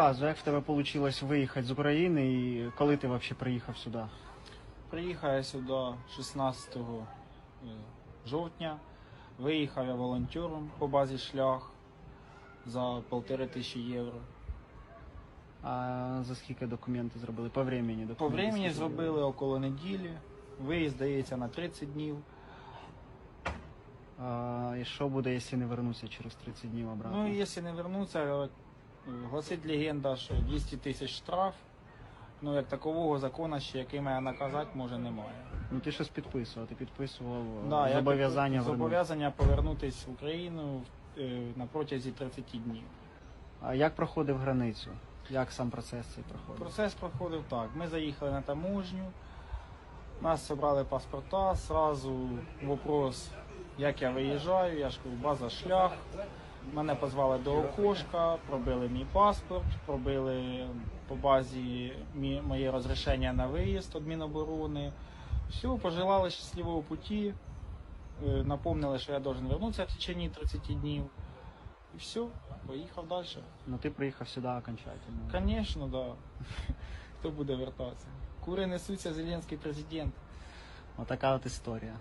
Разу, як в тебе вийшло виїхати з України і коли ти взагалі приїхав сюди? Приїхав я сюди 16 е, жовтня. Виїхав я волонтером по базі шлях за полтори тисячі євро. А за скільки документи зробили? По времени документи? По времени зробили около неділі. Виїзд дається на 30 днів. А, і що буде, якщо не вернуся через 30 днів обратно? Ну якщо не вернуться, гласить легенда, що 200 тисяч штраф. Ну як такового закону, ще який має наказати, може немає. Ну ти щось підписував, ти підписував е, Да, я зобов'язання вернути. зобов'язання повернутися в Україну е, на протязі 30 днів. А як проходив границю? Як сам процес цей проходив? Процес проходив так. Ми заїхали на таможню, нас зібрали паспорта, сразу вопрос, як я виїжджаю, я ж кажу, база шлях. Мене позвали до окошка, пробили мій паспорт, пробили по базі мі- моє розрішення на виїзд від Міноборони. Все, пожелали щасливого путі, е, напомнили, що я должен вернутися в течение 30 днів. І все, поїхав далі. Ну ти приїхав сюди окончательно. Конечно, да. Хто буде вертатися? Кури несуться, Зеленський президент. Отака от історія.